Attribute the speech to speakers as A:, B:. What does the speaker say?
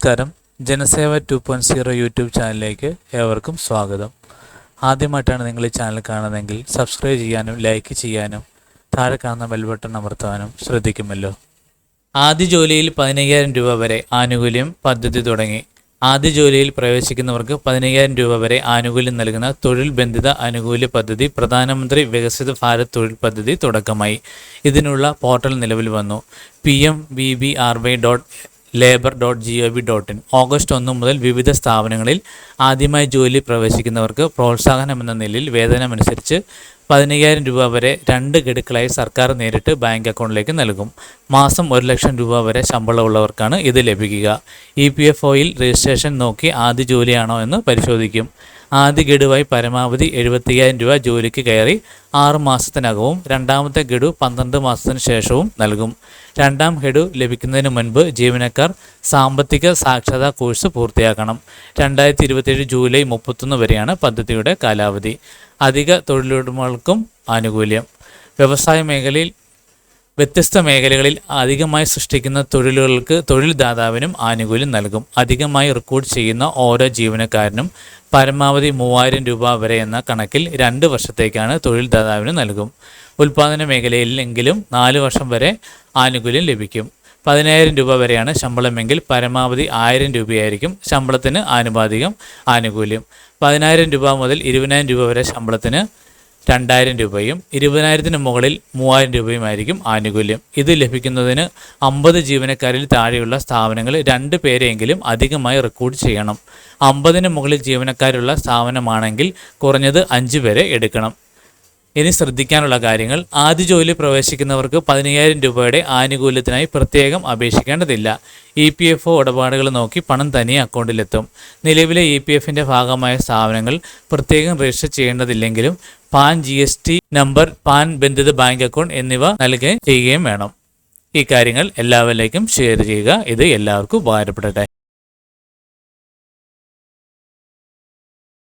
A: നമസ്കാരം. Janaseva two point zero YouTube ചാനലിലേക്ക് ഏവർക്കും സ്വാഗതം. ആദ്യമായിട്ടാണ് നിങ്ങൾ ഈ ചാനൽ കാണുന്നതെങ്കിൽ സബ്സ്ക്രൈബ് ചെയ്യാനും ലൈക്ക് ചെയ്യാനും താഴെ കാണുന്ന ബെൽ ബട്ടൺ അമർത്താനും ശ്രദ്ധിക്കുമല്ലോ. ആദ്യ ജോലിയിൽ പതിനയ്യായിരം രൂപ വരെ ആനുകൂല്യം പദ്ധതി തുടങ്ങി. ആദ്യ ജോലിയിൽ പ്രവേശിക്കുന്നവർക്ക് പതിനയ്യായിരം രൂപ വരെ ആനുകൂല്യം നൽകുന്ന തൊഴിൽ ബന്ധിത ആനുകൂല്യ പദ്ധതി പ്രധാനമന്ത്രി വികസിത ഭാരത് തൊഴിൽ പദ്ധതി തുടക്കമായി. ഇതിനുള്ള പോർട്ടൽ നിലവിൽ വന്നു. P M B B R Y dot labour dot G O V dot in August ഒന്ന് മുതൽ വിവിധ സ്ഥാപനങ്ങളിൽ ആദ്യമായി ജോലി പ്രവേശിക്കുന്നവർക്ക് പ്രോത്സാഹനം എന്ന നിലയിൽ വേതനമനുസരിച്ച് പതിനയ്യായിരം രൂപ വരെ രണ്ട് ഗഡുക്കളായി സർക്കാർ നേരിട്ട് ബാങ്ക് അക്കൗണ്ടിലേക്ക് നൽകും. മാസം ഒരു ലക്ഷം രൂപ വരെ ശമ്പളമുള്ളവർക്കാണ് ഇത് ലഭിക്കുക. ഇ പി എഫ് ഒയിൽ രജിസ്ട്രേഷൻ നോക്കി ആദ്യ ജോലിയാണോ എന്ന് പരിശോധിക്കും. ആദ്യ ഗഡുവായി പരമാവധി എഴുപത്തിയ്യായിരം രൂപ ജോലിക്ക് കയറി ആറ് മാസത്തിനകവും രണ്ടാമത്തെ ഗഡു പന്ത്രണ്ട് മാസത്തിന് ശേഷവും നൽകും. രണ്ടാം ഗഡു ലഭിക്കുന്നതിന് മുൻപ് ജീവനക്കാർ സാമ്പത്തിക സാക്ഷരതാ കോഴ്സ് പൂർത്തിയാക്കണം. രണ്ടായിരത്തി ഇരുപത്തിയേഴ് ജൂലൈ മുപ്പത്തൊന്ന് വരെയാണ് പദ്ധതിയുടെ കാലാവധി. അധിക തൊഴിലുടമകൾക്കും ആനുകൂല്യം. വ്യവസായ മേഖലയിൽ വ്യത്യസ്ത മേഖലകളിൽ അധികമായി സൃഷ്ടിക്കുന്ന തൊഴിലുകൾക്ക് തൊഴിൽ ദാതാവിനും ആനുകൂല്യം നൽകും. അധികമായി റിക്രൂട്ട് ചെയ്യുന്ന ഓരോ ജീവനക്കാരനും പരമാവധി മൂവായിരം രൂപ വരെ എന്ന കണക്കിൽ രണ്ട് വർഷത്തേക്കാണ് തൊഴിൽ ദാതാവിന് നൽകും. ഉൽപ്പാദന മേഖലയിലെങ്കിലും നാല് വർഷം വരെ ആനുകൂല്യം ലഭിക്കും. പതിനായിരം രൂപ വരെയാണ് ശമ്പളമെങ്കിൽ പരമാവധി ആയിരം രൂപയായിരിക്കും ശമ്പളത്തിന് ആനുപാതികം ആനുകൂല്യം. പതിനായിരം രൂപ മുതൽ ഇരുപതിനായിരം രൂപ വരെ ശമ്പളത്തിന് രണ്ടായിരം രൂപയും ഇരുപതിനായിരത്തിന് മുകളിൽ മൂവായിരം രൂപയുമായിരിക്കും ആനുകൂല്യം. ഇത് ലഭിക്കുന്നതിന് അമ്പത് ജീവനക്കാരിൽ താഴെയുള്ള സ്ഥാപനങ്ങൾ രണ്ട് പേരെങ്കിലും അധികമായി റിക്രൂട്ട് ചെയ്യണം. അമ്പതിന് മുകളിൽ ജീവനക്കാരുള്ള സ്ഥാപനമാണെങ്കിൽ കുറഞ്ഞത് അഞ്ച് പേരെ എടുക്കണം. ഇനി ശ്രദ്ധിക്കാനുള്ള കാര്യങ്ങൾ. ആദ്യ ജോലി പ്രവേശിക്കുന്നവർക്ക് പതിനയ്യായിരം രൂപയുടെ ആനുകൂല്യത്തിനായി പ്രത്യേകം അപേക്ഷിക്കേണ്ടതില്ല. ഇ പി എഫ് ഒ ഇടപാടുകൾ നോക്കി പണം തനിയെ അക്കൗണ്ടിലെത്തും. നിലവിലെ ഇ പി എഫിന്റെ ഭാഗമായ സ്ഥാപനങ്ങൾ പ്രത്യേകം register ചെയ്യേണ്ടതില്ലെങ്കിലും PAN G S T number PAN ബന്ധിത ബാങ്ക് അക്കൗണ്ട് എന്നിവ നൽകുകയും ചെയ്യുകയും വേണം. ഈ കാര്യങ്ങൾ എല്ലാവരിലേക്കും ഷെയർ ചെയ്യുക. ഇത് എല്ലാവർക്കും ഉപകാരപ്പെടട്ടെ.